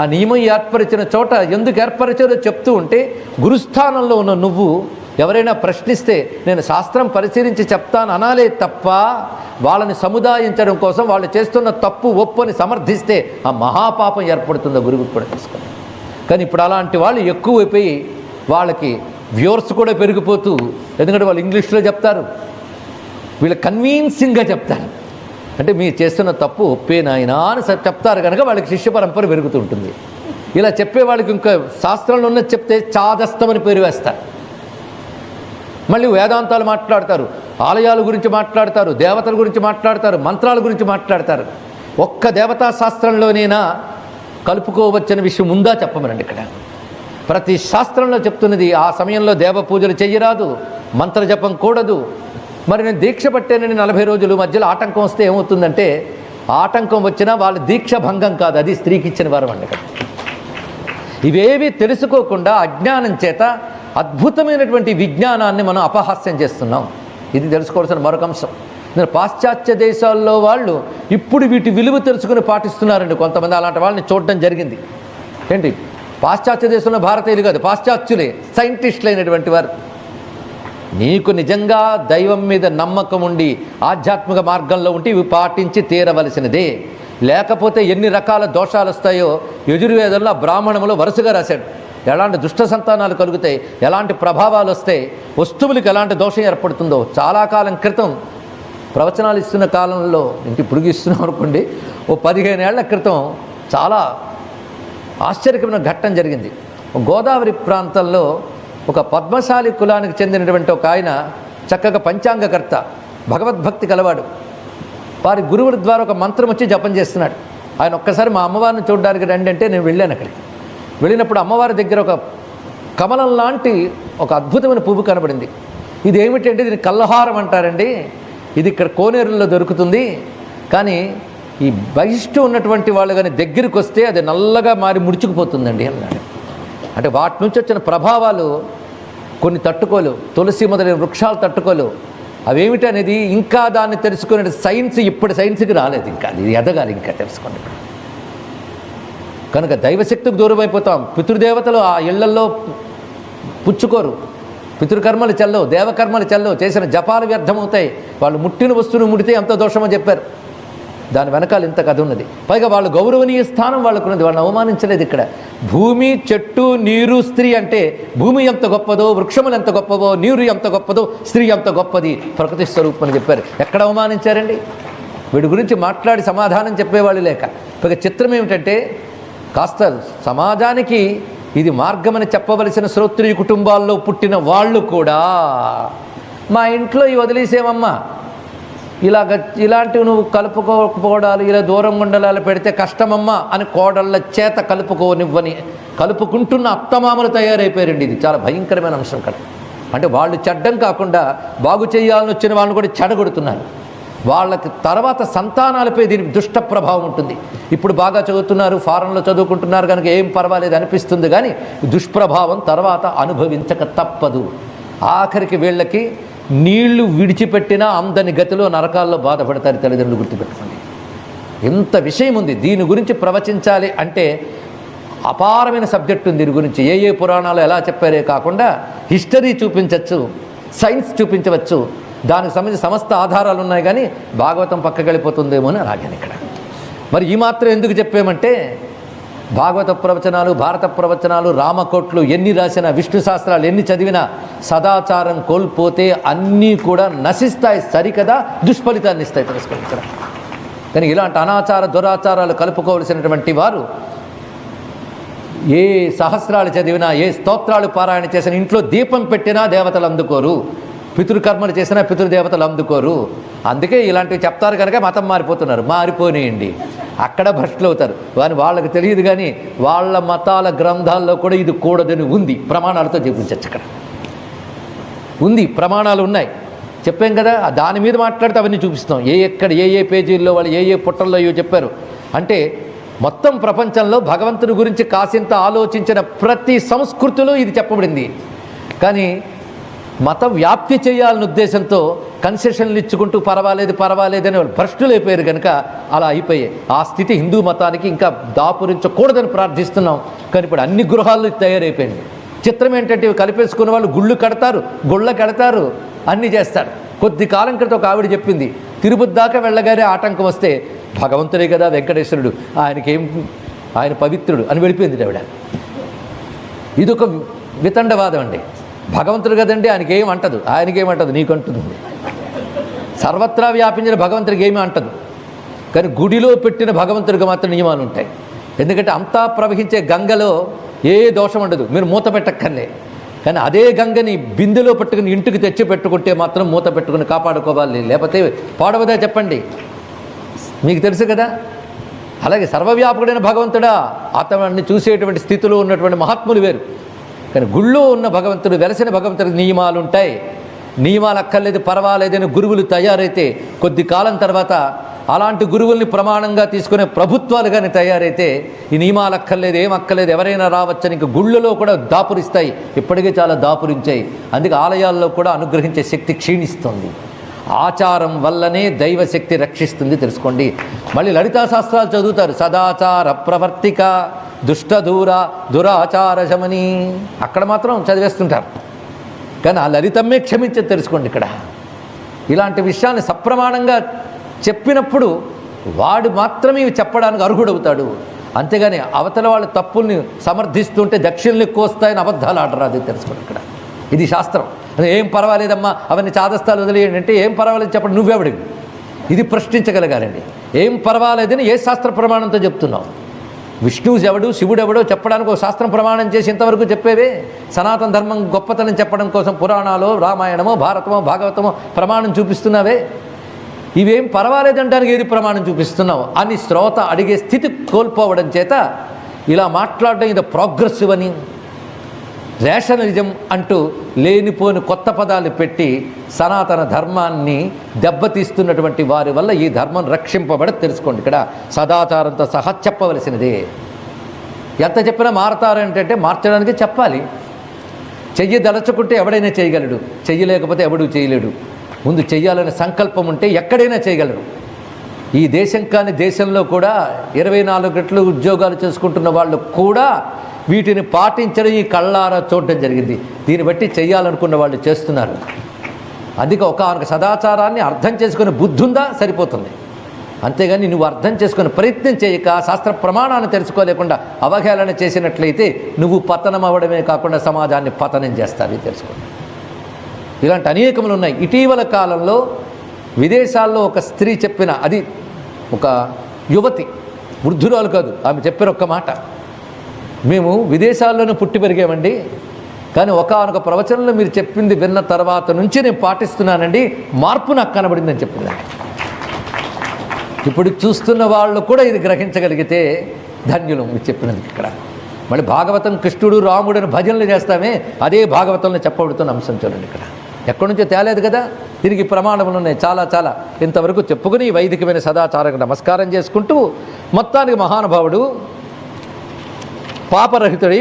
ఆ నియమం ఏర్పరిచిన చోట ఎందుకు ఏర్పరిచారో చెప్తూ ఉంటే గురుస్థానంలో ఉన్న నువ్వు ఎవరైనా ప్రశ్నిస్తే నేను శాస్త్రం పరిశీలించి చెప్తాను అనాలే తప్ప వాళ్ళని సముదాయించడం కోసం వాళ్ళు చేస్తున్న తప్పు ఒప్పు అని సమర్థిస్తే ఆ మహాపాపం ఏర్పడుతుందో గురువుకి కూడా తెలుసుకోండి కానీ ఇప్పుడు అలాంటి వాళ్ళు ఎక్కువైపోయి వాళ్ళకి వ్యూవర్స్ కూడా పెరిగిపోతూ ఎందుకంటే వాళ్ళు ఇంగ్లీష్లో చెప్తారు వీళ్ళు కన్వీన్సింగ్గా చెప్తారు. అంటే మీరు చేస్తున్న తప్పు ఒప్పే నాయనా అని చెప్తారు కనుక వాళ్ళకి శిష్య పరంపర పెరుగుతుంటుంది ఇలా చెప్పే వాళ్ళకి ఇంకా శాస్త్రంలో ఉన్నది చెప్తే చాదస్తమని పేరు వేస్తారు. మళ్ళీ వేదాంతాలు మాట్లాడతారు ఆలయాల గురించి మాట్లాడతారు దేవతల గురించి మాట్లాడతారు మంత్రాల గురించి మాట్లాడతారు. ఒక్క దేవతా శాస్త్రంలోనైనా కలుపుకోవచ్చని విషయం ఉందా చెప్పమనండి ఇక్కడ. ప్రతి శాస్త్రంలో చెప్తున్నది ఆ సమయంలో దేవ పూజలు చెయ్యరాదు మంత్ర జపం కూడదు మరి నేను దీక్ష పట్టానని నలభై రోజులు మధ్యలో ఆటంకం వస్తే ఏమవుతుందంటే ఆటంకం వచ్చినా వాళ్ళ దీక్ష భంగం కాదు అది స్త్రీకి ఇచ్చిన వరం అండి ఇక్కడ. ఇవేవి తెలుసుకోకుండా అజ్ఞానం చేత అద్భుతమైనటువంటి విజ్ఞానాన్ని మనం అపహాస్యం చేస్తున్నాం. ఇది తెలుసుకోవాల్సిన మరొక అంశం. పాశ్చాత్య దేశాల్లో వాళ్ళు ఇప్పుడు వీటి విలువ తెలుసుకుని పాటిస్తున్నారండి. కొంతమంది అలాంటి వాళ్ళని చూడడం జరిగింది. ఏంటి? పాశ్చాత్య దేశంలో భారతీయులు కాదు పాశ్చాత్యులే సైంటిస్టులు అయినటువంటి వారు. నీకు నిజంగా దైవం మీద నమ్మకం ఉండి ఆధ్యాత్మిక మార్గంలో ఉంటే ఇవి పాటించి తీరవలసినదే. లేకపోతే ఎన్ని రకాల దోషాలు వస్తాయో యజుర్వేదంలో బ్రాహ్మణములు బ్రాహ్మణంలో వరుసగా రాశాడు. ఎలాంటి దుష్ట సంతానాలు కలుగుతాయి ఎలాంటి ప్రభావాలు వస్తాయి వస్తువులకు ఎలాంటి దోషం ఏర్పడుతుందో చాలా కాలం క్రితం ప్రవచనాలు ఇస్తున్న కాలంలో ఇంటి ఇప్పుడు ఇస్తున్నాం అనుకోండి ఓ పదిహేను ఏళ్ళ క్రితం చాలా ఆశ్చర్యకరమైన ఘట్టం జరిగింది. గోదావరి ప్రాంతంలో ఒక పద్మశాలి కులానికి చెందినటువంటి ఒక ఆయన చక్కగా పంచాంగకర్త భగవద్భక్తి కలవాడు. వారి గురువుల ద్వారా ఒక మంత్రం వచ్చి జపం చేస్తున్నాడు. ఆయన ఒక్కసారి మా అమ్మవారిని చూడడానికి రండి అంటే నేను వెళ్ళాను అక్కడికి. వెళ్ళినప్పుడు అమ్మవారి దగ్గర ఒక కమలం లాంటి ఒక అద్భుతమైన పువ్వు కనబడింది. ఇది ఏమిటంటే దీన్ని కల్లహారం అంటారండి. ఇది ఇక్కడ కోనేరుల్లో దొరుకుతుంది. కానీ ఈ బహిష్టు ఉన్నటువంటి వాళ్ళు కానీ దగ్గరికి వస్తే అది నల్లగా మారి ముడుచుకుపోతుందండి అన్నాడు. అంటే వాటి నుంచి వచ్చిన ప్రభావాలు కొన్ని తట్టుకోలు తులసి మొదలైన వృక్షాలు తట్టుకోలు అవేమిటి అనేది ఇంకా దాన్ని తెలుసుకునే సైన్స్ ఇప్పుడు సైన్స్కి రాలేదు ఇంకా. అది ఎదగాలి ఇంకా తెలుసుకోండి కనుక దైవశక్తికి దూరం అయిపోతాం. పితృదేవతలు ఆ ఇళ్ళల్లో పుచ్చుకోరు. పితృకర్మలు చల్లవు దేవకర్మలు చల్లవు చేసిన జపాలు వ్యర్థమవుతాయి. వాళ్ళు ముట్టిన వస్తువును ముడితే ఎంతో దోషమో చెప్పారు. దాని వెనకాల ఇంత కథ ఉన్నది. పైగా వాళ్ళు గౌరవనీయ స్థానం వాళ్ళకు ఉన్నది. వాళ్ళని అవమానించలేదు ఇక్కడ. భూమి చెట్టు నీరు స్త్రీ అంటే భూమి ఎంత గొప్పదో వృక్షములు ఎంత గొప్పదో నీరు ఎంత గొప్పదో స్త్రీ ఎంత గొప్పది ప్రకృతి స్వరూపం అని చెప్పారు. ఎక్కడ అవమానించారండి? వీడి గురించి మాట్లాడి సమాధానం చెప్పేవాళ్ళు లేక. పైగా చిత్రం ఏమిటంటే కాస్త సమాజానికి ఇది మార్గమని చెప్పవలసిన శ్రోత్రియ కుటుంబాల్లో పుట్టిన వాళ్ళు కూడా మా ఇంట్లో ఈ వదిలేసేమమ్మా ఇలాగ ఇలాంటివి నువ్వు కలుపుకోకపోవడాలు ఇలా దూరం ఉండలాలు పెడితే కష్టమమ్మా అని కోడళ్ళ చేత కలుపుకోనివ్వని కలుపుకుంటున్న అత్తమామలు తయారైపోయారండి ఇది. చాలా భయంకరమైన అంశం కదా. అంటే వాళ్ళు చెడ్డం కాకుండా బాగు చేయాలని వచ్చిన వాళ్ళని కూడా చెడగొడుతున్నారు. వాళ్ళకి తర్వాత సంతానాలపై దీని దుష్ట ప్రభావం ఉంటుంది. ఇప్పుడు బాగా చదువుతున్నారు ఫారంలో చదువుకుంటున్నారు కనుక ఏం పర్వాలేదు అనిపిస్తుంది. కానీ దుష్ప్రభావం తర్వాత అనుభవించక తప్పదు. ఆఖరికి వీళ్ళకి నీళ్ళు విడిచిపెట్టినా అందని గతిలో నరకాల్లో బాధపడతారు తల్లిదండ్రులు గుర్తుపెట్టుకోండి. ఎంత విషయం ఉంది. దీని గురించి ప్రవచించాలి అంటే అపారమైన సబ్జెక్ట్ ఉంది దీని గురించి. ఏ ఏ పురాణాలు ఎలా చెప్పారే కాకుండా హిస్టరీ చూపించవచ్చు సైన్స్ చూపించవచ్చు. దానికి సంబంధించి సమస్త ఆధారాలు ఉన్నాయి కానీ భాగవతం పక్కకెళ్ళిపోతుందేమో అని అలాగే ఇక్కడ. మరి ఈ మాత్రం ఎందుకు చెప్పామంటే భాగవత ప్రవచనాలు భారత ప్రవచనాలు రామకోట్లు ఎన్ని రాసినా విష్ణు శాస్త్రాలు ఎన్ని చదివినా సదాచారం కోల్పోతే అన్నీ కూడా నశిస్తాయి సరికదా? దుష్ఫలితాన్ని ఇస్తాయి తిరస్కరించడం. కానీ ఇలాంటి అనాచార దురాచారాలు కలుపుకోవలసినటువంటి వారు ఏ సహస్రాలు చదివినా ఏ స్తోత్రాలు పారాయణ చేసిన ఇంట్లో దీపం పెట్టినా దేవతలు అందుకోరు. పితృకర్మలు చేసినా పితృదేవతలు అందుకోరు. అందుకే ఇలాంటివి చెప్తారు కనుక మతం మారిపోతున్నారు. మారిపోనేయండి. అక్కడ భ్రష్టులు అవుతారు. కానీ వాళ్ళకి తెలియదు కానీ వాళ్ళ మతాల గ్రంథాల్లో కూడా ఇది కూడదని ఉంది. ప్రమాణాలతో చూపించచ్చు అక్కడ ఉంది ప్రమాణాలు ఉన్నాయి. చెప్పాం కదా దాని మీద మాట్లాడితే అవన్నీ చూపిస్తాం ఏ ఎక్కడ ఏ ఏ పేజీల్లో వాళ్ళు ఏ ఏ పుట్టల్లో అయ్యో చెప్పారు. అంటే మొత్తం ప్రపంచంలో భగవంతుని గురించి కాసింత ఆలోచించిన ప్రతి సంస్కృతిలో ఇది చెప్పబడింది. కానీ మత వ్యాప్తి చేయాలనే ఉద్దేశంతో కన్సెషన్లు ఇచ్చుకుంటూ పర్వాలేదు పర్వాలేదని వాళ్ళు భ్రష్టులు అయిపోయారు కనుక అలా అయిపోయాయి. ఆ స్థితి హిందూ మతానికి ఇంకా దాపురించకూడదని ప్రార్థిస్తున్నాం. కానీ ఇప్పుడు అన్ని గృహాలు తయారైపోయింది చిత్రం ఏంటంటే ఇవి కలిపేసుకున్న వాళ్ళు గుళ్ళు కడతారు గుళ్ళ కడతారు అన్నీ చేస్తారు. కొద్ది కాలం క్రితం ఒక ఆవిడ చెప్పింది తిరుపతి దాకా వెళ్ళగానే ఆటంకం వస్తే భగవంతుడే కదా వెంకటేశ్వరుడు ఆయనకేం ఆయన పవిత్రుడు అని వెళ్ళిపోయింది ఆవిడ. ఇది ఒక వితండవాదం అండి. భగవంతుడు కదండి ఆయనకేం అంటదు ఆయనకేమంటదు నీకు నీకంటుంది సర్వత్రా వ్యాపించిన భగవంతుడికి ఏమీ అంటదు. కానీ గుడిలో పెట్టిన భగవంతుడికి మాత్రం నియమాలు ఉంటాయి. ఎందుకంటే అంతా ప్రవహించే గంగలో ఏ దోషం ఉండదు. మీరు మూత పెట్టక్కర్లే. కానీ అదే గంగని బిందెలో పట్టుకుని ఇంటికి తెచ్చి పెట్టుకుంటే మాత్రం మూత పెట్టుకుని కాపాడుకోవాలి. లేకపోతే పాడవదా చెప్పండి? మీకు తెలుసు కదా? అలాగే సర్వవ్యాపకుడైన భగవంతుడా? అతన్ని చూసేటువంటి స్థితిలో ఉన్నటువంటి మహాత్ములు వేరు. కానీ గుళ్ళో ఉన్న భగవంతుడు వెలసిన భగవంతుడికి నియమాలు ఉంటాయి. నియమాలు అక్కర్లేదు పర్వాలేదని గురువులు తయారైతే కొద్ది కాలం తర్వాత అలాంటి గురువుల్ని ప్రమాణంగా తీసుకునే ప్రభుత్వాలు కానీ తయారైతే ఈ నియమాలు అక్కర్లేదు ఏం అక్కర్లేదు ఎవరైనా రావచ్చని ఇంక గుళ్ళలో కూడా దాపురిస్తాయి. ఇప్పటికే చాలా దాపురించాయి. అందుకే ఆలయాల్లో కూడా అనుగ్రహించే శక్తి క్షీణిస్తుంది. ఆచారం వల్లనే దైవశక్తి రక్షిస్తుంది తెలుసుకోండి. మళ్ళీ లలితా శాస్త్రాలు చదువుతారు. సదాచార ప్రవర్తిక దుష్టదూర దురాచార శమని. అక్కడ మాత్రం చదివేస్తుంటారు. కానీ ఆ లలితమ్మే క్షమించి తెలుసుకోండి ఇక్కడ. ఇలాంటి విషయాన్ని సప్రమాణంగా చెప్పినప్పుడు వాడు మాత్రమే ఇవి చెప్పడానికి అర్హుడవుతాడు. అంతేగాని అవతల వాళ్ళ తప్పుల్ని సమర్థిస్తుంటే దక్షిణలు ఎక్కువ వస్తాయని అబద్ధాలు ఆడరాదు తెలుసుకోండి ఇక్కడ. ఇది శాస్త్రం. ఏం పర్వాలేదమ్మా అవన్నీ చాదస్తాలు వదిలేయండి అంటే ఏం పర్వాలేదు చెప్పండి నువ్వెవడివి? ఇది ప్రశ్నించగలగాలండి. ఏం పర్వాలేదని ఏ శాస్త్ర ప్రమాణంతో చెప్తున్నావు? విష్ణువు ఎవడు శివుడు ఎవడో చెప్పడానికి ఒక శాస్త్రం ప్రమాణం చేసి ఇంతవరకు చెప్పేవే? సనాతన ధర్మం గొప్పతనం చెప్పడం కోసం పురాణాలు రామాయణమో భారతమో భాగవతమో ప్రమాణం చూపిస్తున్నావే? ఇవేం పర్వాలేదంటానికి ఏది ప్రమాణం చూపిస్తున్నావు? అని శ్రోత అడిగే స్థితి కోల్పోవడం చేత ఇలా మాట్లాడడం ఇది ప్రోగ్రెసివ్ అని రేషనలిజం అంటూ లేనిపోని కొత్త పదాలు పెట్టి సనాతన ధర్మాన్ని దెబ్బతీస్తున్నటువంటి వారి వల్ల ఈ ధర్మం రక్షింపబడి తెలుసుకోండి ఇక్కడ. సదాచారంతో సహా చెప్పవలసినదే. ఎంత చెప్పినా మారతారంటే మార్చడానికి చెప్పాలి. చెయ్యి దలచుకుంటే ఎవడైనా చేయగలడు. చెయ్యలేకపోతే ఎవడు చేయలేడు. ముందు చెయ్యాలనే సంకల్పం ఉంటే ఎక్కడైనా చేయగలరు ఈ దేశం కాని దేశంలో కూడా ఇరవై నాలుగు గంటలు ఉద్యోగాలు చేసుకుంటున్న వాళ్ళు కూడా వీటిని పాటించడం ఈ కళ్ళారా చూడటం జరిగింది. దీన్ని బట్టి చేయాలనుకున్న వాళ్ళు చేస్తున్నారు. అందుకే ఒక సదాచారాన్ని అర్థం చేసుకునే బుద్ధి ఉందా సరిపోతుంది. అంతేగాని నువ్వు అర్థం చేసుకునే ప్రయత్నం చేయక శాస్త్ర ప్రమాణాన్ని తెలుసుకోలేకుండా అవహేళన చేసినట్లయితే నువ్వు పతనం అవ్వడమే కాకుండా సమాజాన్ని పతనం చేస్తావు తెలుసుకోండి ఇలాంటి అనేకములు ఉన్నాయి. ఇటీవల కాలంలో విదేశాల్లో ఒక స్త్రీ చెప్పిన అది ఒక యువతి వృద్ధురాలు కాదు ఆమె చెప్పిన ఒక్క మాట. మేము విదేశాల్లోనూ పుట్టి పెరిగామండి. కానీ ఒకనొక ప్రవచనంలో మీరు చెప్పింది విన్న తర్వాత నుంచి నేను పాటిస్తున్నానండి. మార్పు నాకు కనబడిందని చెప్పింది ఇప్పుడు చూస్తున్న వాళ్ళు కూడా ఇది గ్రహించగలిగితే ధన్యులు మీరు చెప్పినందుకు ఇక్కడ. మళ్ళీ భాగవతం కృష్ణుడు రాముడు అని భజనలు చేస్తామే అదే భాగవతంలో చెప్పబడుతున్న అంశం చూడండి ఇక్కడ. ఎక్కడి నుంచో తేలేదు కదా? దీనికి ప్రమాణములు ఉన్నాయి. చాలా చాలా. ఇంతవరకు చెప్పుకుని వైదికమైన సదాచారకు నమస్కారం చేసుకుంటూ మొత్తానికి మహానుభావుడు పాపరహితుడై